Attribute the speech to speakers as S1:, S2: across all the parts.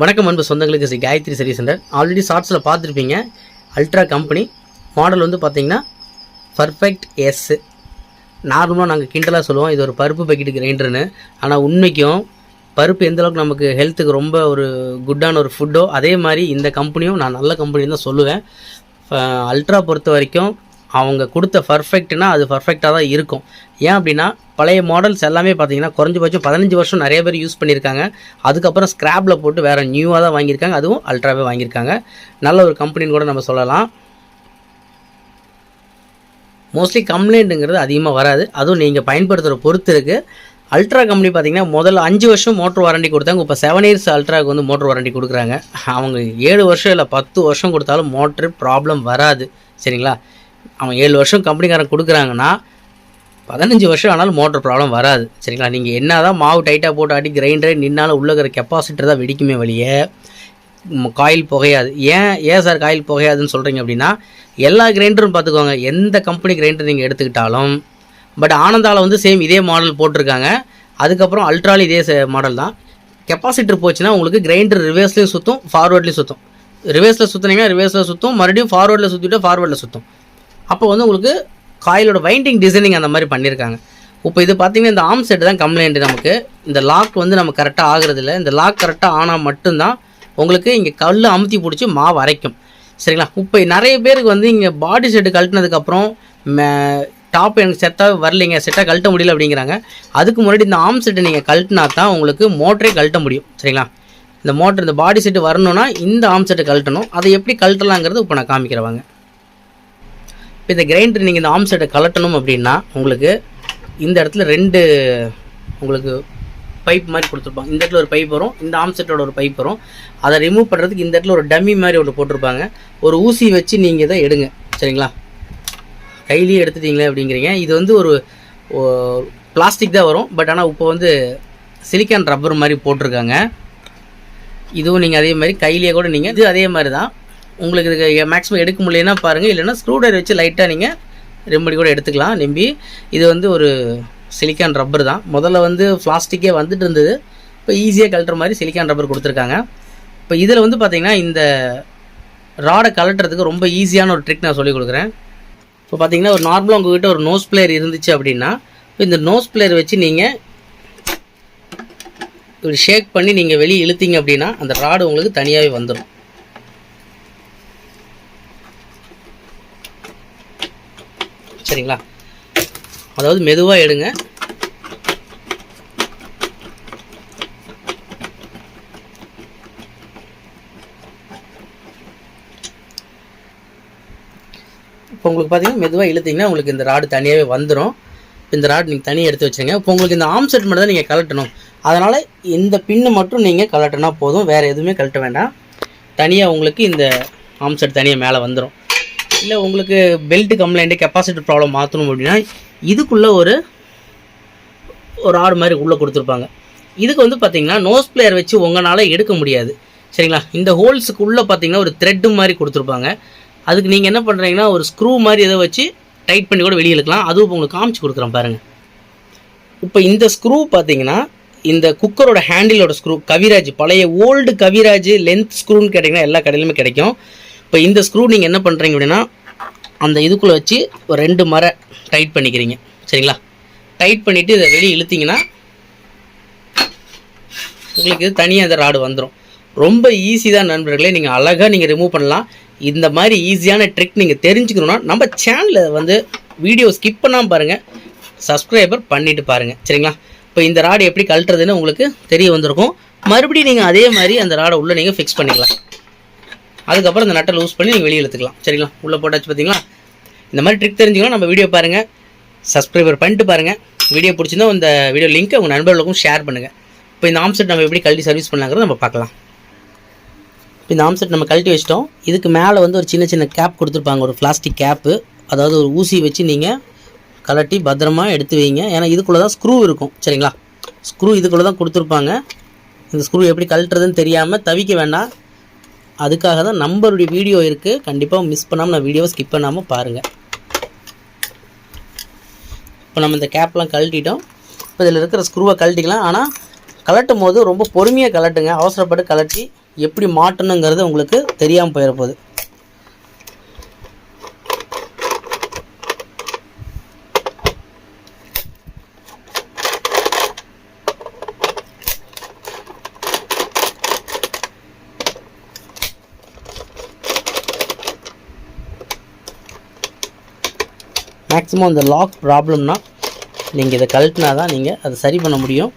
S1: வணக்கம் அன்பு சொந்தங்களுக்கு Shri Gayatri service centre already ஷார்ட்ஸில் பார்த்துருப்பீங்க. அல்ட்ரா கம்பெனி மாடல் வந்து பார்த்தீங்கன்னா பர்ஃபெக்ட் எஸ் நார்மலாக நாங்கள் கிண்டலாக சொல்லுவோம். இது ஒரு பருப்பு பக்கெட்டு கிரைண்டர்னு ஆனால் உண்மைக்கும் பருப்பு எந்தளவுக்கு நமக்கு ஹெல்த்துக்கு ரொம்ப ஒரு குட்டான ஒரு ஃபுட்டோ அதே மாதிரி இந்த கம்பெனியும் நான் நல்ல கம்பெனியும் தான் சொல்லுவேன். அல்ட்ரா பொறுத்த வரைக்கும் அவங்க கொடுத்த பர்ஃபெக்ட்னா அது பர்ஃபெக்டாக தான் இருக்கும். ஏன் அப்படின்னா பழைய மாடல்ஸ் எல்லாமே பார்த்தீங்கன்னா குறைஞ்சபட்சம் பதினஞ்சு வருஷம் நிறைய பேர் யூஸ் பண்ணியிருக்காங்க. அதுக்கப்புறம் ஸ்க்ராப்பில் போட்டு வேறு நியூவாக தான் வாங்கியிருக்காங்க. அதுவும் அல்ட்ராவே வாங்கியிருக்காங்க. நல்ல ஒரு கம்பெனின்னு கூட நம்ம சொல்லலாம். மோஸ்ட்லி கம்ப்ளைண்ட்டுங்கிறது அதிகமாக வராது. அதுவும் நீங்கள் பயன்படுத்துகிற பொறுத்து இருக்குது அல்ட்ரா கம்பெனி பார்த்தீங்கன்னா முதல்ல அஞ்சு வருஷம் மோட்டர் வாரண்டி கொடுத்தாங்க. இப்போ செவன் இயர்ஸ் அல்ட்ராவுக்கு வந்து மோட்டர் வாரண்டி கொடுக்குறாங்க. அவங்க ஏழு வருஷம் இல்லை பத்து வருஷம் கொடுத்தாலும் மோட்ரு ப்ராப்ளம் வராது. சரிங்களா? அவன் ஏழு வருஷம் கம்பெனிக்காரன் கொடுக்குறாங்கன்னா பதினஞ்சு வருஷம் ஆனாலும் மோட்டர் ப்ராப்ளம் வராது. சரிங்களா? நீங்கள் என்ன தான் மாவு டைட்டாக போட்டு ஆட்டி கிரைண்டரே நின்னாலும் உள்ளே இருக்கிற கெப்பாசிட்டர் தான் வெடிக்குமே வழியே காயில் புகையாது. ஏன் ஏன் சார் காயில் புகையாதுன்னு சொல்கிறீங்க அப்படின்னா எல்லா கிரைண்டரும் பார்த்துக்கோங்க எந்த கம்பெனி கிரைண்டர் நீங்கள் எடுத்துக்கிட்டாலும் பட் ஆனந்தாவில் வந்து சேம் இதே மாடல் போட்டிருக்காங்க. அதுக்கப்புறம் அல்ட்ராலி இதே மாடல் தான். கெப்பாசிட்டர் போச்சுன்னா உங்களுக்கு கிரைண்டர் ரிவர்ஸ்லேயும் சுற்றும் ஃபார்வேர்ட்லையும் சுற்றும் ரிவர்ஸில் சுற்றுனீங்கன்னா ரிவர்ஸில் சுற்றும் மறுபடியும் ஃபார்வர்டில் சுற்றிட்டு ஃபார்வேர்டில் சுற்றும் அப்போ வந்து உங்களுக்கு காயிலோட வைண்டிங் டிசைனிங் அந்த மாதிரி பண்ணியிருக்காங்க இப்போ இது பார்த்தீங்கன்னா இந்த ஆம் செட் தான் கம்ப்ளைண்ட் நமக்கு. இந்த லாக் வந்து நம்ம கரெக்டாக ஆகுறதில்ல. இந்த லாக் கரெக்டாக ஆனால் மட்டும்தான் உங்களுக்கு இங்கே கல் அமுத்தி பிடிச்சி மாவு அரைக்கும். சரிங்களா? இப்போ நிறைய பேருக்கு வந்து இங்கே பாடி செட்டு கழட்டினதுக்கப்புறம் டாப் எனக்கு செட்டாக வரலைங்க செட்டாக கழட்ட முடியல அப்படிங்கிறாங்க. அதுக்கு முன்னாடி இந்த ஆம் செட்டை நீங்கள் கழட்டினா தான் உங்களுக்கு மோட்டரே கழட்ட முடியும். சரிங்களா? இந்த மோட்டர் இந்த பாடி செட்டு வரணும்னா இந்த ஆம் செட்டை கழட்டணும். அதை எப்படி கழட்டலாங்கிறது இப்போ நான் காமிக்கிறவாங்க இப்போ இந்த கிரைண்டர் நீங்கள் இந்த ஆம் செட்டை கலட்டணும் அப்படின்னா உங்களுக்கு இந்த இடத்துல ரெண்டு உங்களுக்கு பைப் மாதிரி கொடுத்துருப்பாங்க. இந்த இடத்துல ஒரு பைப் வரும் இந்த ஆம் செட்டோட ஒரு பைப் வரும். அதை ரிமூவ் பண்ணுறதுக்கு இந்த இடத்துல ஒரு டம்மி மாதிரி ஒன்று போட்டிருப்பாங்க. ஒரு ஊசி வச்சு நீங்கள் இதை எடுங்க. சரிங்களா? கையிலேயே எடுத்துட்டீங்களே அப்படிங்கிறீங்க. இது வந்து ஒரு பிளாஸ்டிக் தான் வரும். பட் ஆனால் இப்போ வந்து சிலிக்கான் ரப்பர் மாதிரி போட்டிருக்காங்க. இதுவும் நீங்கள் அதே மாதிரி கையிலேயே கூட நீங்கள் இது அதே மாதிரி தான். உங்களுக்கு இதுக்கு மேக்ஸிமம் எடுக்க முடியலன்னா பாருங்கள் இல்லைன்னா ஸ்க்ரூ ட்ரைவர் வச்சு லைட்டாக நீங்கள் ரெம்படி கூட எடுத்துக்கலாம் நம்பி. இது வந்து ஒரு சிலிக்கான் ரப்பர் தான். முதல்ல வந்து பிளாஸ்டிக்கே வந்துட்டு இருந்தது. இப்போ ஈஸியாக கழட்டுற மாதிரி சிலிக்கான் ரப்பர் கொடுத்துருக்காங்க. இப்போ இதில் வந்து பார்த்திங்கன்னா இந்த ராடை கலட்டுறதுக்கு ரொம்ப ஈஸியான ஒரு ட்ரிக் நான் சொல்லிக் கொடுக்குறேன். இப்போ பார்த்தீங்கன்னா ஒரு நார்மலாக உங்ககிட்ட ஒரு நோஸ் பிளேயர் இருந்துச்சு அப்படின்னா இப்போ இந்த நோஸ் பிளேயர் வச்சு நீங்கள் இப்படி ஷேக் பண்ணி நீங்கள் வெளியே இழுத்தீங்க அப்படின்னா அந்த ராடு உங்களுக்கு தனியாகவே வந்துடும் சரிங்களா? அதாவது மெதுவாக எடுங்க. இப்போ உங்களுக்கு பார்த்தீங்கன்னா மெதுவாக இழுத்தீங்கன்னா உங்களுக்கு இந்த ராடு தனியாகவே வந்துடும் இந்த ராடு நீங்கள் தனியாக எடுத்து வச்சுருங்க. இப்போ உங்களுக்கு இந்த ஆம் செட் மட்டும் தான் நீங்கள் கலட்டணும் அதனால் இந்த பின்னு மட்டும் நீங்கள் கலட்டினா போதும். வேறு எதுவுமே கழட்ட வேண்டாம். தனியாக உங்களுக்கு இந்த ஆம் செட் தனியாக மேலே வந்துடும் இல்லை உங்களுக்கு பெல்ட் கம்ப்ளைண்ட்டு கெப்பாசிட்டி ப்ராப்ளம் மாற்றணும் அப்படின்னா இதுக்குள்ளே ஒரு ஒரு ஆறு மாதிரி உள்ளே கொடுத்துருப்பாங்க. இதுக்கு வந்து பார்த்தீங்கன்னா நோஸ் பிளேயர் வச்சு உங்களால் எடுக்க முடியாது. சரிங்களா? இந்த ஹோல்ஸுக்குள்ளே பார்த்தீங்கன்னா ஒரு த்ரெட்டு மாதிரி கொடுத்துருப்பாங்க. அதுக்கு நீங்கள் என்ன பண்ணுறீங்கன்னா ஒரு ஸ்க்ரூ மாதிரி எதை வச்சு டைட் பண்ணி கூட வெளியே இழுக்கலாம். அதுவும் இப்போ உங்களுக்கு காமிச்சு கொடுக்குறேன் பாருங்கள் இப்போ இந்த ஸ்க்ரூ பார்த்தீங்கன்னா இந்த குக்கரோட ஹேண்டிலோட ஸ்க்ரூ கவிராஜ் பழைய ஓல்டு கவிராஜ் லென்த் ஸ்க்ரூன்னு கேட்டிங்கன்னா எல்லா கடையிலுமே கிடைக்கும். இப்போ இந்த ஸ்க்ரூ நீங்கள் என்ன பண்ணுறீங்க அப்படின்னா அந்த இதுக்குள்ளே வச்சு ஒரு ரெண்டு மரை டைட் பண்ணிக்கிறீங்க. சரிங்களா? டைட் பண்ணிவிட்டு இதை வெளியே இழுத்தீங்கன்னா உங்களுக்கு இது தனியாக அந்த ராடு வந்துடும் ரொம்ப ஈஸி தான் நண்பர்களே நீங்கள் அழகாக நீங்கள் ரிமூவ் பண்ணலாம். இந்த மாதிரி ஈஸியான ட்ரிக் நீங்கள் தெரிஞ்சுக்கணுன்னா நம்ம சேனலில் வந்து வீடியோ ஸ்கிப் பண்ணாமல் பாருங்கள் சப்ஸ்கிரைபர் பண்ணிவிட்டு பாருங்கள் சரிங்களா? இப்போ இந்த ராடு எப்படி கழட்டுறதுன்னு உங்களுக்கு தெரிய வந்திருக்கும். மறுபடியும் நீங்கள் அதே மாதிரி அந்த ராடை உள்ளே நீங்கள் ஃபிக்ஸ் பண்ணிக்கலாம். அதுக்கப்புறம் இந்த நட்டை லூஸ் பண்ணி நீங்கள் வெளியே எடுத்துக்கலாம் சரிங்களா? உள்ளே போட்டாச்சு பார்த்தீங்களா இந்த மாதிரி ட்ரிக் தெரிஞ்சுக்கலாம் நம்ம வீடியோ பாருங்கள் சப்ஸ்கிரைபர் பண்ணிட்டு பாருங்கள் வீடியோ பிடிச்சிருந்தா இந்த வீடியோ லிங்க்கை உங்கள் நண்பர்களுக்கும் ஷேர் பண்ணுங்கள் இப்போ இந்த ஆம்செட் நம்ம எப்படி கழட்டி சர்வீஸ் பண்ணலாங்கிறத நம்ம பார்க்கலாம். இப்போ இந்த ஆம்செட் நம்ம கழட்டி வச்சிட்டோம். இதுக்கு மேலே வந்து ஒரு சின்ன சின்ன கேப் கொடுத்துருப்பாங்க. ஒரு பிளாஸ்டிக் கேப்பு அதாவது ஒரு ஊசி வச்சு நீங்கள் கலட்டி பத்திரமா எடுத்து வைங்க. ஏன்னா இதுக்குள்ளே தான் ஸ்க்ரூ இருக்கும். சரிங்களா? ஸ்க்ரூ இதுக்குள்ளே தான் கொடுத்துருப்பாங்க. இந்த ஸ்க்ரூ எப்படி கழட்டுறதுன்னு தெரியாமல் தவிக்க வேண்டாம். அதுக்காக தான் நம்பருடைய வீடியோ இருக்குது கண்டிப்பாக மிஸ் பண்ணாமல் நான் வீடியோவை ஸ்கிப் பண்ணாமல் பாருங்கள் இப்போ நம்ம இந்த கேப்லாம் கழட்டிட்டோம். இப்போ இதில் இருக்கிற ஸ்க்ரூவை கழட்டிக்கலாம். ஆனால் கலட்டும் போது ரொம்ப பொறுமையாக கலட்டுங்க அவசரப்பட்டு கலட்டி எப்படி மாட்டணுங்கிறது உங்களுக்கு தெரியாமல் போயிட மேக்ஸிமம் இந்த லாக் ப்ராப்ளம்னா நீங்கள் இதை கழட்டினா தான் நீங்கள் அதை சரி பண்ண முடியும்.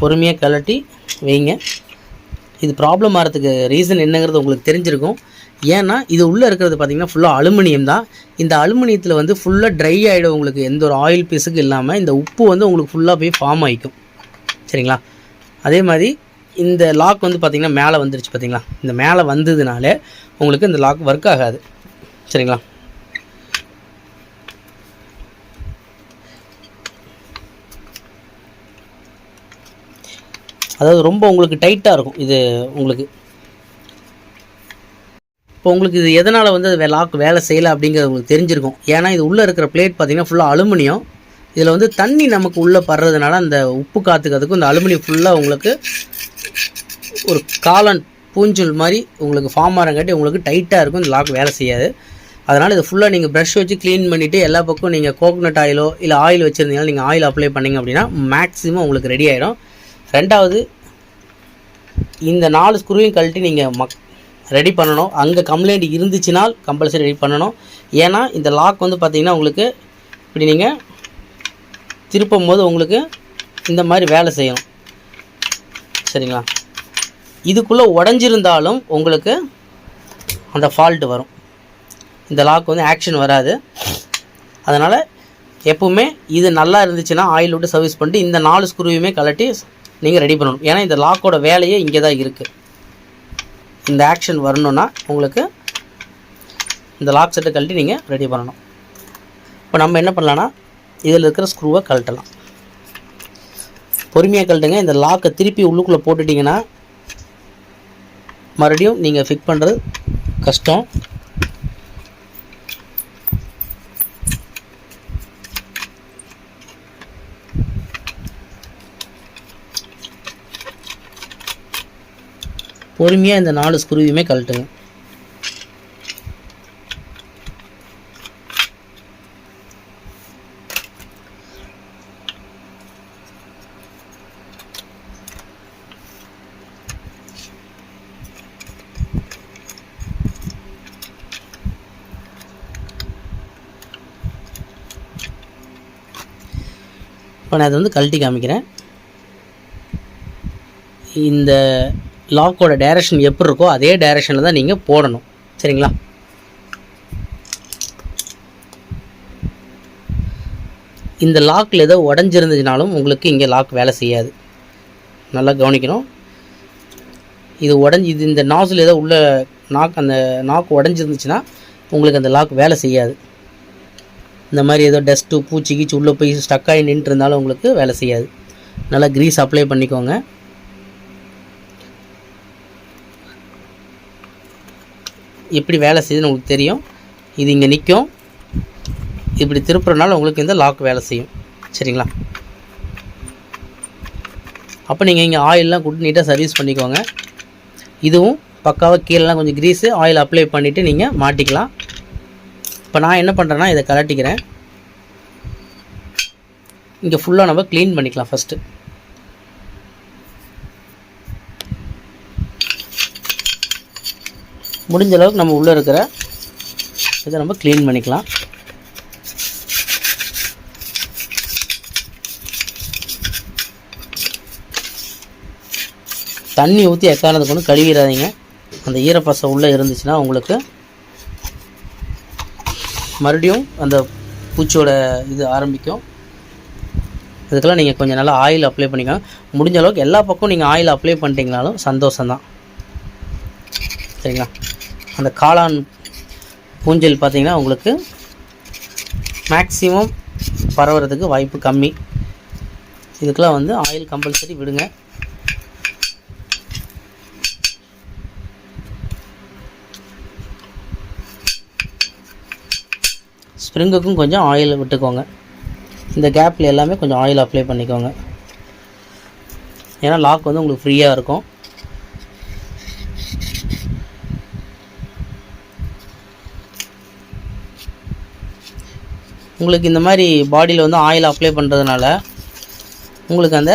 S1: பொறுமையாக கழட்டி வைங்க. இது ப்ராப்ளம் ஆகிறதுக்கு ரீசன் என்னங்கிறது உங்களுக்கு தெரிஞ்சிருக்கும். ஏன்னா இது உள்ளே இருக்கிறது பார்த்தீங்கன்னா ஃபுல்லாக அலுமினியம் தான். இந்த அலுமினியத்தில் வந்து ஃபுல்லாக ட்ரை ஆகிடும் உங்களுக்கு எந்த ஒரு ஆயில் பீஸுக்கு இல்லாமல் இந்த உப்பு வந்து உங்களுக்கு ஃபுல்லாக போய் ஃபார்ம் ஆகிக்கும் சரிங்களா? அதே மாதிரி இந்த லாக் வந்து பார்த்திங்கன்னா மேலே வந்துருச்சு பார்த்திங்களா இந்த மேலே வந்ததுனால உங்களுக்கு இந்த லாக் ஒர்க் ஆகாது. சரிங்களா? அதாவது ரொம்ப உங்களுக்கு டைட்டாக இருக்கும். இது உங்களுக்கு இப்போ உங்களுக்கு இது எதனால் வந்து அது லாக் வேலை செய்யலை அப்படிங்கிறது உங்களுக்கு தெரிஞ்சிருக்கும். ஏன்னா இது உள்ளே இருக்கிற பிளேட் பார்த்தீங்கன்னா ஃபுல்லாக அலுமினியம். இதில் வந்து தண்ணி நமக்கு உள்ளே படுறதுனால அந்த உப்பு காத்துக்கிறதுக்கும் இந்த அலுமினியம் ஃபுல்லாக உங்களுக்கு ஒரு காலன் பூஞ்சல் மாதிரி உங்களுக்கு ஃபார்ம் ஆகிறங்காட்டி உங்களுக்கு டைட்டாக இருக்கும். இந்த லாக் வேலை செய்யாது. அதனால் இதை ஃபுல்லாக நீங்கள் ப்ரஷ் வச்சு க்ளீன் பண்ணிவிட்டு எல்லா பக்கம் நீங்கள் கோகோனட் ஆயிலோ இல்லை ஆயில் வச்சுருந்தீங்கன்னா நீங்கள் ஆயில் அப்ளை பண்ணிங்க அப்படின்னா மேக்ஸிமம் உங்களுக்கு ரெடி ஆகிடும் ரெண்டாவது இந்த நாலு ஸ்க்ரூவையும் கழட்டி நீங்கள் மக் ரெடி பண்ணணும். அங்கே கம்ப்ளைண்ட் இருந்துச்சுனால் கம்பல்சரி ரெடி பண்ணணும். ஏன்னா இந்த லாக் வந்து பார்த்திங்கன்னா உங்களுக்கு இப்படி நீங்கள் திருப்பும் போது உங்களுக்கு இந்த மாதிரி வேலை செய்யணும் சரிங்களா? இதுக்குள்ளே உடஞ்சிருந்தாலும் உங்களுக்கு அந்த ஃபால்ட்டு வரும். இந்த லாக் வந்து ஆக்ஷன் வராது. அதனால் எப்போவுமே இது நல்லா இருந்துச்சுன்னா ஆயில் விட்டு சர்வீஸ் பண்ணிட்டு இந்த நாலு ஸ்க்ரூவையுமே கழட்டி நீங்கள் ரெடி பண்ணணும். ஏன்னா இந்த லாக்கோட வேலையே இங்கே தான் இருக்குது இந்த ஆக்ஷன் வரணுன்னா உங்களுக்கு இந்த லாக் செட்டை கழட்டி நீங்கள் ரெடி பண்ணணும். இப்போ நம்ம என்ன பண்ணலான்னா இதில் இருக்கிற ஸ்க்ரூவை கழட்டலாம். பொறுமையாக கழட்டுங்க. இந்த லாக்கை திருப்பி உள்ளுக்குள்ளே போட்டுட்டிங்கன்னா மறுபடியும் நீங்கள் ஃபிட் பண்ணுறது கஷ்டம். பொறுமையாக இந்த நாலு ஸ்க்ரூவையுமே கழட்டுங்க. இப்போ நான் அதை வந்து கழட்டி காமிக்கிறேன். இந்த லாக்கோட டைரக்ஷன் எப்படி இருக்கோ அதே டைரக்ஷனில் தான் நீங்கள் போடணும். சரிங்களா? இந்த லாக்கில் ஏதோ உடஞ்சிருந்துச்சுனாலும் உங்களுக்கு இங்கே லாக் வேலை செய்யாது. நல்லா கவனிக்கணும். இது உடஞ்சி இது இந்த நாசில் ஏதோ உள்ள நாக் அந்த நாக்கு உடஞ்சிருந்துச்சுன்னா உங்களுக்கு அந்த லாக் வேலை செய்யாது. இந்த மாதிரி ஏதோ டஸ்ட்டு பூச்சி கீச்சு உள்ளே போய் ஸ்டக் ஆகி நின்றுட்டு இருந்தாலும் உங்களுக்கு வேலை செய்யாது. நல்லா க்ரீஸ் அப்ளை பண்ணிக்கோங்க. எப்படி வேலை செய்யுதுன்னு உங்களுக்கு தெரியும். இது இங்கே நிற்கும் இப்படி திருப்புறனால உங்களுக்கு இந்த லாக் வேலை செய்யும். சரிங்களா? அப்போ நீங்கள் இங்கே ஆயிலெலாம் கொடுத்து நீட்டாக சர்வீஸ் பண்ணிக்கோங்க. இதுவும் பக்காவாக கீழெலாம் கொஞ்சம் க்ரீஸு ஆயில் அப்ளை பண்ணிவிட்டு நீங்கள் மாட்டிக்கலாம். இப்போ நான் என்ன பண்ணுறேன்னா இதை கலட்டிக்கிறேன் இங்கே ஃபுல்லாக நம்ம க்ளீன் பண்ணிக்கலாம் ஃபஸ்ட்டு முடிஞ்ச அளவுக்கு நம்ம உள்ளே இருக்கிற இதை நம்ம க்ளீன் பண்ணிக்கலாம். தண்ணி ஊற்றி எக்காரணத்தை கொண்டு கழுவிடாதீங்க. அந்த ஈரப்பசை உள்ளே இருந்துச்சுன்னா உங்களுக்கு மறுபடியும் அந்த பூச்சியோட இது ஆரம்பிக்கும். இதுக்கெல்லாம் நீங்கள் கொஞ்சம் நல்லா ஆயில் அப்ளை பண்ணிக்கோங்க. முடிஞ்ச அளவுக்கு எல்லா பக்கமும் நீங்கள் ஆயில் அப்ளை பண்ணிட்டீங்கனாலும் சந்தோஷம்தான். சரிங்களா? அந்த காளான் பூஞ்சல் பார்த்திங்கன்னா உங்களுக்கு மேக்ஸிமம் பரவுறதுக்கு வாய்ப்பு கம்மி. இதுக்கெலாம் வந்து ஆயில் கம்பல்சரி விடுங்க. ஸ்ப்ரிங்குக்கும் கொஞ்சம் ஆயில் விட்டுக்கோங்க. இந்த கேப்பில் எல்லாமே கொஞ்சம் ஆயில் அப்ளை பண்ணிக்கோங்க. ஏன்னா லாக் வந்து உங்களுக்கு ஃப்ரீயாக இருக்கும். உங்களுக்கு இந்த மாதிரி பாடியில் வந்து ஆயில் அப்ளை பண்ணுறதுனால உங்களுக்கு அந்த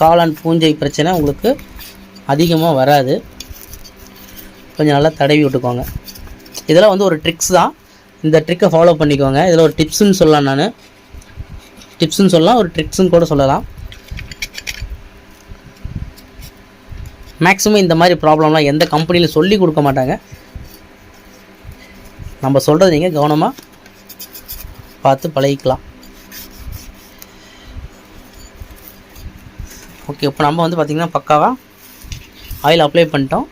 S1: காளான் பூஞ்சை பிரச்சனை உங்களுக்கு அதிகமாக வராது. கொஞ்சம் நல்லா தடவி விட்டுக்கோங்க. இதெல்லாம் வந்து ஒரு ட்ரிக்ஸ் தான். இந்த ட்ரிக்கை ஃபாலோ பண்ணிக்கோங்க. இதில் ஒரு டிப்ஸுன்னு சொல்லலாம் நான். டிப்ஸுன்னு சொல்லலாம் ஒரு ட்ரிக்ஸுன்னு கூட சொல்லலாம். மேக்ஸிமம் இந்த மாதிரி ப்ராப்ளம்லாம் எந்த கம்பெனியில் சொல்லி கொடுக்க மாட்டாங்க. நம்ம சொல்கிறது நீங்கள் கவனமாக பார்த்து பழகிக்கலாம். ஓகே இப்போ நம்ம வந்து பார்த்திங்கன்னா பக்காவாக ஆயில் அப்ளை பண்ணிட்டோம்.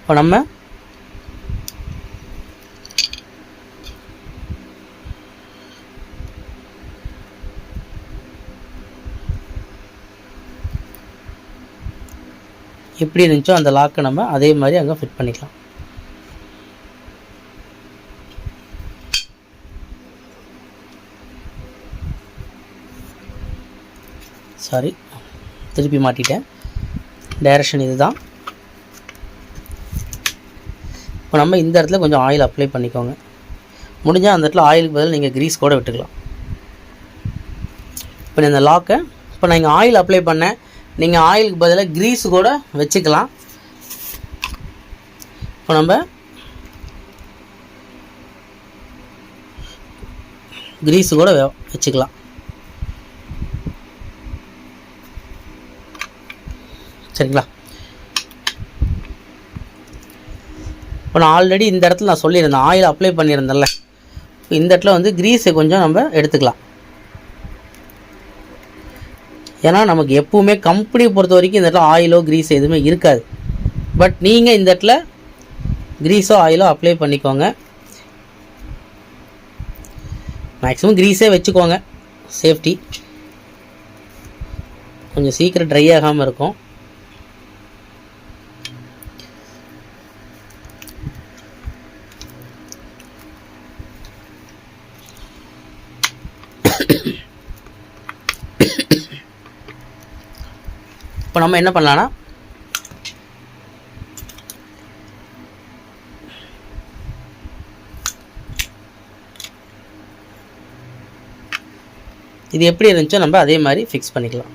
S1: இப்போ நம்ம எப்படி இருந்துச்சோ அந்த லாக்கை நம்ம அதே மாதிரி அங்கே ஃபிட் பண்ணிக்கலாம். சாரி திருப்பி மாட்டிட்டேன். டைரக்ஷன் இதுதான். இப்போ நம்ம இந்த இடத்துல கொஞ்சம் ஆயில் அப்ளை பண்ணிக்கோங்க. முடிஞ்சால் அந்த இடத்துல ஆயிலுக்கு பதில் நீங்கள் க்ரீஸ் கூட விட்டுக்கலாம். இப்போ இந்த லாக்கை இப்போ நான் இங்கே ஆயில் அப்ளை பண்ணேன். நீங்கள் ஆயிலுக்கு பதிலாக க்ரீஸ் கூட வச்சுக்கலாம். இப்போ நம்ம க்ரீஸ் கூட வச்சுக்கலாம். சரிங்களா? இப்போ நான் ஆல்ரெடி இந்த இடத்துல நான் சொல்லியிருந்தேன். ஆயில் அப்ளை பண்ணியிருந்தேன்ல. இப்போ இந்த இடத்துல வந்து க்ரீஸை கொஞ்சம் நம்ம எடுத்துக்கலாம். ஏன்னா நமக்கு எப்பவுமே கம்பெனியை பொறுத்த வரைக்கும் இந்த இடத்துல ஆயிலோ க்ரீஸ் எதுவுமே இருக்காது. பட் நீங்கள் இந்த இடத்துல க்ரீஸோ ஆயிலோ அப்ளை பண்ணிக்கோங்க. மேக்ஸிமம் க்ரீஸே வச்சுக்கோங்க. சேஃப்டி கொஞ்சம் சீக்கிரம் ட்ரை ஆகாமல் இருக்கும். இப்போ நம்ம என்ன பண்ணலான்னா இது எப்படி இருந்துச்சோ நம்ம அதே மாதிரி ஃபிக்ஸ் பண்ணிக்கலாம்.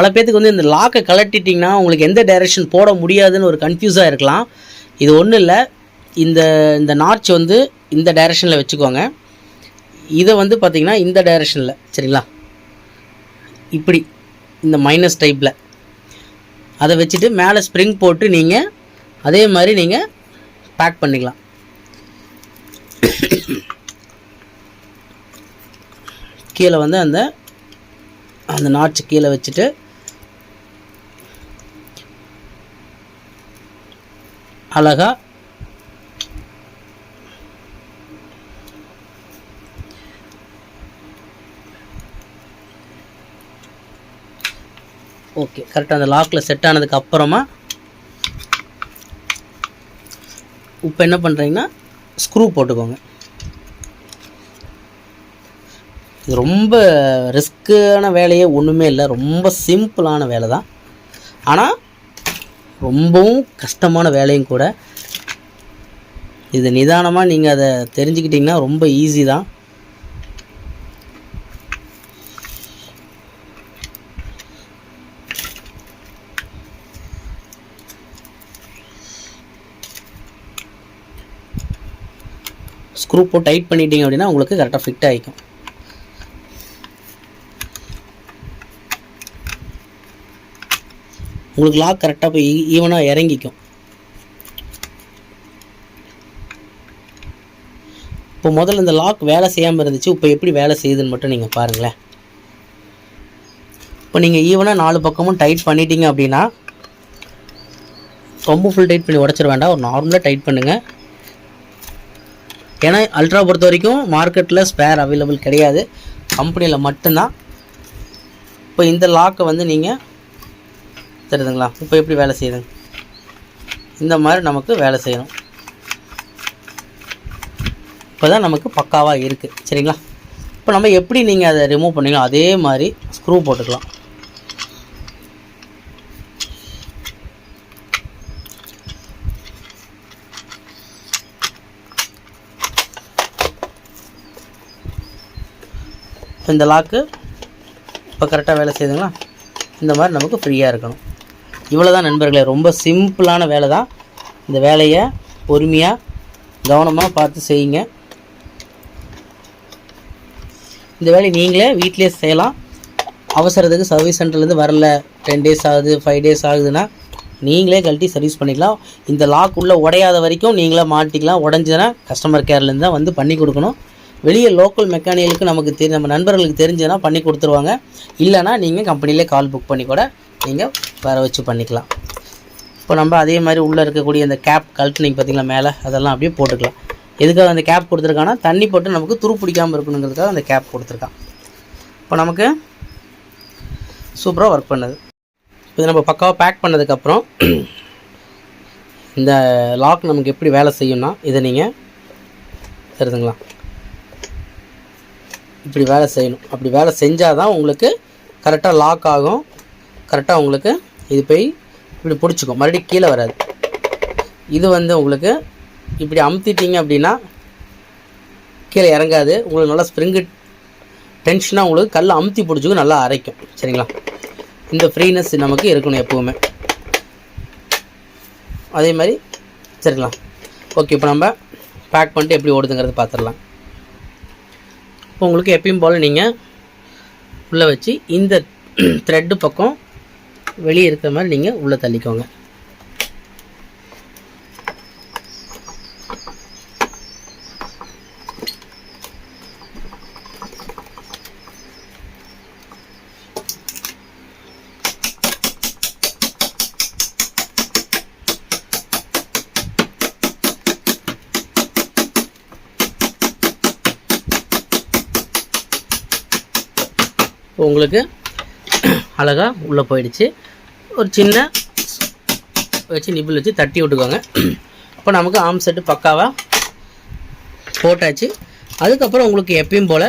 S1: பல பேத்துக்கு வந்து இந்த லாக்கை கலட்டிட்டிங்கன்னா உங்களுக்கு எந்த டைரெக்ஷன் போட முடியாதுன்னு ஒரு கன்ஃபியூஸாக இருக்கலாம். இது ஒன்றும் இல்லை. இந்த இந்த நாட்ச் வந்து இந்த டைரெக்ஷனில் வச்சுக்கோங்க. இதை வந்து பார்த்திங்கன்னா இந்த டைரெக்ஷனில் சரிங்களா? இப்படி இந்த மைனஸ் டைப்பில் அதை வச்சுட்டு மேலே ஸ்ப்ரிங் போட்டு நீங்கள் அதே மாதிரி நீங்கள் பேக் பண்ணிக்கலாம். கீழே வந்து அந்த அந்த நாட்ச் கீழே வச்சுட்டு அழகா. ஓகே கரெக்டாக அந்த லாக்கில் செட் ஆனதுக்கு அப்புறமா இப்போ என்ன பண்ணுறீங்கன்னா ஸ்க்ரூ போட்டுக்கோங்க. இது ரொம்ப ரிஸ்க்கான வேலையே ஒன்றுமே இல்லை ரொம்ப சிம்பிளான வேலை தான் ஆனால் ரொம்பவும் கஷ்டமான வேலையும் கூட. இது நிதானமாக நீங்கள் அதை தெரிஞ்சுக்கிட்டிங்கன்னா ரொம்ப ஈஸி தான். ஸ்க்ரூ போட்டு டைட் பண்ணிட்டீங்க அப்படின்னா உங்களுக்கு கரெக்டாக ஃபிட் ஆகிக்கும் உங்களுக்கு லாக் கரெக்டாக போய் ஈவனாக இறங்கிக்கும். இப்போ முதல்ல இந்த லாக் வேலை செய்யாமல் இருந்துச்சு இப்போ எப்படி வேலை செய்யுதுன்னு மட்டும் நீங்கள் பாருங்களேன். இப்போ நீங்கள் ஈவனாக நாலு பக்கமும் டைட் பண்ணிட்டீங்க அப்படின்னா ரொம்ப ஃபுல் டைட் பண்ணி உடச்சிட வேண்டாம். ஒரு நார்மலாக டைட் பண்ணுங்கள் ஏன்னா அல்ட்ரா பொறுத்த வரைக்கும் மார்க்கெட்டில் ஸ்பேர் அவைலபிள் கிடையாது. கம்பெனியில் மட்டும்தான். இப்போ இந்த லாக்கை வந்து நீங்கள் தெரியுதுங்களா? இப்போ எப்படி வேலை செய்யுதுங்க? இந்த மாதிரி நமக்கு வேலை செய்யணும். இப்போ தான் நமக்கு பக்காவாக இருக்குது சரிங்களா? இப்போ நம்ம எப்படி நீங்கள் அதை ரிமூவ் பண்ணீங்களோ அதே மாதிரி ஸ்க்ரூ போட்டுக்கலாம். இந்த லாக்கு இப்போ கரெக்டாக வேலை செய்யுதுங்களா? இந்த மாதிரி நமக்கு ஃப்ரீயாக இருக்கணும். இவ்வளோ தான் நண்பர்களே ரொம்ப சிம்பிளான வேலை தான் இந்த வேலையை பொறுமையாக கவனமாக பார்த்து செய்யுங்க. இந்த வேலையை நீங்களே வீட்டிலே செய்யலாம். அவசரத்துக்கு சர்வீஸ் சென்டர்லேருந்து வரல. டென் டேஸ் ஆகுது ஃபைவ் டேஸ் ஆகுதுன்னா நீங்களே கழட்டி சர்வீஸ் பண்ணிக்கலாம். இந்த லாக் உள்ளே உடையாத வரைக்கும் நீங்களே மாட்டிக்கலாம். உடஞ்சதுன்னா கஸ்டமர் கேர்லேருந்து தான் வந்து பண்ணி கொடுக்கணும். வெளியே லோக்கல் மெக்கானிகளுக்கு நமக்கு தெரி நம்ம நண்பர்களுக்கு தெரிஞ்சதுன்னா பண்ணி கொடுத்துருவாங்க. இல்லைனா நீங்கள் கம்பெனிலே கால் புக் பண்ணி கூட நீங்கள் வர வச்சு பண்ணிக்கலாம். இப்போ நம்ம அதே மாதிரி உள்ளே இருக்கக்கூடிய அந்த கேப் கழட்டுனீங்க பார்த்தீங்களா மேலே? அதெல்லாம் அப்படியே போட்டுக்கலாம். எதுக்காக அந்த கேப் கொடுத்துருக்கான்னா தண்ணி போட்டு நமக்கு துரு பிடிக்காமல் இருக்கணுங்கிறதுக்காக அந்த கேப் கொடுத்துருக்கான். இப்போ நமக்கு சூப்பராக ஒர்க் பண்ணுது. இது நம்ம பக்காவாக பேக் பண்ணதுக்கப்புறம் இந்த லாக் நமக்கு எப்படி வேலை செய்யும்னா இதை நீங்கள் தெரியுதுங்களா இப்படி வேலை செய்யணும். அப்படி வேலை செஞ்சால் தான் உங்களுக்கு கரெக்டாக லாக் ஆகும். கரெக்டாக உங்களுக்கு இது போய் இப்படி பிடிச்சிக்கும். மறுபடியும் கீழே வராது. இது வந்து உங்களுக்கு இப்படி அமுத்திட்டீங்க அப்படின்னா கீழே இறங்காது. உங்களுக்கு நல்லா ஸ்ப்ரிங்கு டென்ஷனாக உங்களுக்கு கல் அமுத்தி பிடிச்சிக்கும் நல்லா அரைக்கும். சரிங்களா? இந்த ஃப்ரீனஸ் நமக்கு இருக்கணும் எப்போவுமே. அதே மாதிரி சரிங்களா? ஓகே இப்போ நம்ம பேக் பண்ணிட்டு எப்படி ஓடுதுங்கிறது பார்த்துடலாம். இப்போ உங்களுக்கு எப்பயும் போல் நீங்கள் உள்ளே வச்சு இந்த த்ரெட்டு பக்கம் வெளியே இருக்கிற மாதிரி நீங்கள் உள்ளே தள்ளிக்கோங்க. உங்களுக்கு அழகாக உள்ளே போயிடுச்சு. ஒரு சின்ன வச்சு நிப்பிள் வச்சு தட்டி விட்டுக்கோங்க. இப்போ நமக்கு ஆம் செட்டு பக்காவாக போட்டாச்சு. அதுக்கப்புறம் உங்களுக்கு எப்பயும் போல்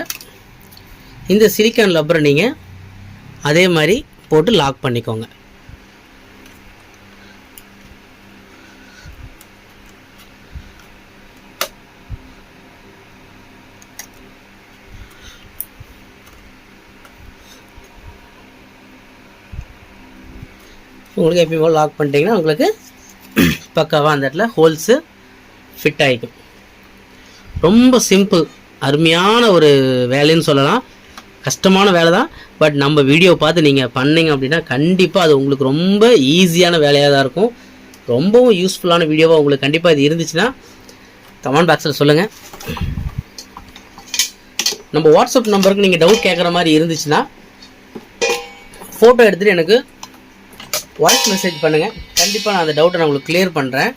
S1: இந்த சிலிக்கான் லப்பரை நீங்கள் அதே மாதிரி போட்டு லாக் பண்ணிக்கோங்க. உங்களுக்கு எப்பயும் போல் லாக் பண்ணிட்டீங்கன்னா உங்களுக்கு பக்காவாக அந்த இடத்துல ஹோல்ஸு ஃபிட் ஆகிக்கும் ரொம்ப சிம்பிள் அருமையான ஒரு வேலைன்னு சொல்லலாம். கஷ்டமான வேலை தான் பட் நம்ம வீடியோ பார்த்து நீங்கள் பண்ணீங்க அப்படின்னா கண்டிப்பாக அது உங்களுக்கு ரொம்ப ஈஸியான வேலையாக தான் இருக்கும். ரொம்பவும் யூஸ்ஃபுல்லான வீடியோவாக உங்களுக்கு கண்டிப்பாக இது இருந்துச்சுன்னா கமெண்ட் பாக்ஸில் சொல்லுங்கள் நம்ம வாட்ஸ்அப் நம்பருக்கு நீங்கள் டவுட் கேட்குற மாதிரி இருந்துச்சுன்னா ஃபோட்டோ எடுத்துகிட்டு எனக்கு வாய்ஸ் மெசேஜ் பண்ணுங்கள் கண்டிப்பாக நான் அந்த டவுட்டை நான் உங்களுக்கு கிளியர் பண்ணுறேன்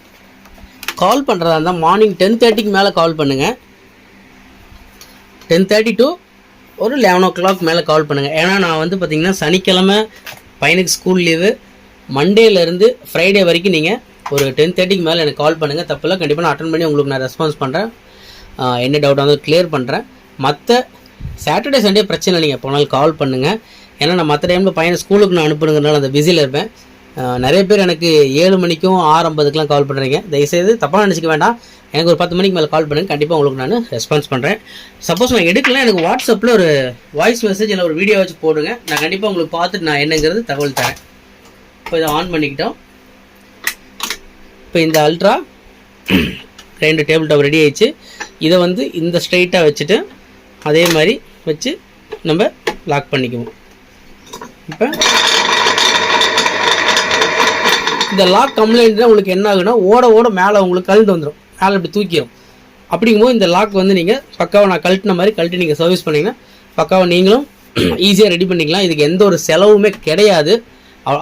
S1: கால் பண்ணுறதா இருந்தால் மார்னிங் டென் தேர்ட்டிக்கு மேலே கால் பண்ணுங்கள் டென் தேர்ட்டி டு ஒரு லெவன் ஓ கிளாக் மேலே கால் பண்ணுங்கள் ஏன்னா நான் வந்து பார்த்திங்கன்னா சனிக்கிழமை பையனுக்கு ஸ்கூல் லீவு மண்டேலேருந்து ஃப்ரைடே வரைக்கும் நீங்கள் ஒரு டென் தேர்ட்டிக்கு மேலே எனக்கு கால் பண்ணுங்கள் தப்பில்லை கண்டிப்பாக நான் அட்டன் பண்ணி உங்களுக்கு நான் ரெஸ்பான்ஸ் பண்ணுறேன் என்ன டவுட் வந்து கிளியர் பண்ணுறேன் மற்ற சாட்டர்டே சண்டே பிரச்சனை இல்லைங்க. போனாலும் கால் பண்ணுங்கள் ஏன்னா நான் மற்ற டைமில் பையனை ஸ்கூலுக்கு நான் அனுப்புனுங்கிறனால அந்த பிஸியில் இருப்பேன். நிறைய பேர் எனக்கு ஏழு மணிக்கும் ஆறு ஐம்பதுக்கெலாம் கால் பண்ணுறீங்க தயவுசெய்து தப்பாக நினச்சிக்க வேண்டாம். எனக்கு ஒரு பத்து மணிக்கு மேலே கால் பண்ணுங்க. கண்டிப்பாக உங்களுக்கு நான் ரெஸ்பான்ஸ் பண்ணுறேன் சப்போஸ் நான் எடுக்கலாம் எனக்கு வாட்ஸ்அப்பில் ஒரு வாய்ஸ் மெசேஜ் இல்லை ஒரு வீடியோ வச்சு போடுங்க. நான் கண்டிப்பாக உங்களுக்கு பார்த்துட்டு நான் என்னங்கிறது தகவல் தரேன். இப்போ இதை ஆன் பண்ணிக்கிட்டோம். இப்போ இந்த அல்ட்ரா ரெண்டு டேபிள் டாப் ரெடி ஆயிடுச்சு. இதை வந்து இந்த ஸ்ட்ரைட்டாக வச்சுட்டு அதே மாதிரி வச்சு நம்ம லாக் பண்ணிக்குவோம். இப்போ இந்த லாக் கம்ப்ளைண்ட்னா உங்களுக்கு என்ன ஆகுனா ஓட ஓட மேலே உங்களுக்கு கழுந்து வந்துடும் மேலே இப்படி தூக்கிடும் அப்படிங்கும்போது இந்த லாக் வந்து நீங்கள் பக்காவை நான் கழட்டின மாதிரி கழட்டி நீங்கள் சர்வீஸ் பண்ணிங்கன்னா பக்காவை நீங்களும் ஈஸியாக ரெடி பண்ணிக்கலாம். இதுக்கு எந்த ஒரு செலவுமே கிடையாது.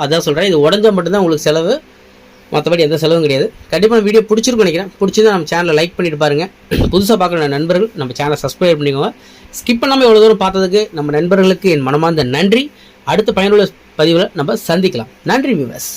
S1: அதான் சொல்கிறேன் இது உடஞ்சா மட்டும்தான் உங்களுக்கு செலவு. மற்றபடி எந்த செலவும் கிடையாது. கண்டிப்பாக வீடியோ பிடிச்சிருக்கும் நினைக்கிறேன். பிடிச்சிருந்தா நம்ம சேனலை லைக் பண்ணிட்டு பாருங்கள் புதுசாக பார்க்குற நண்பர்கள் நம்ம சேனலை சப்ஸ்கிரைப் பண்ணிக்கோங்க. ஸ்கிப் பண்ணாமல் எவ்வளோ தூரம் பார்த்ததுக்கு நம்ம நண்பர்களுக்கு என் மனமார்ந்த நன்றி. அடுத்த பயனுள்ள பதிவில் நம்ம சந்திக்கலாம். நன்றி விவாஸ்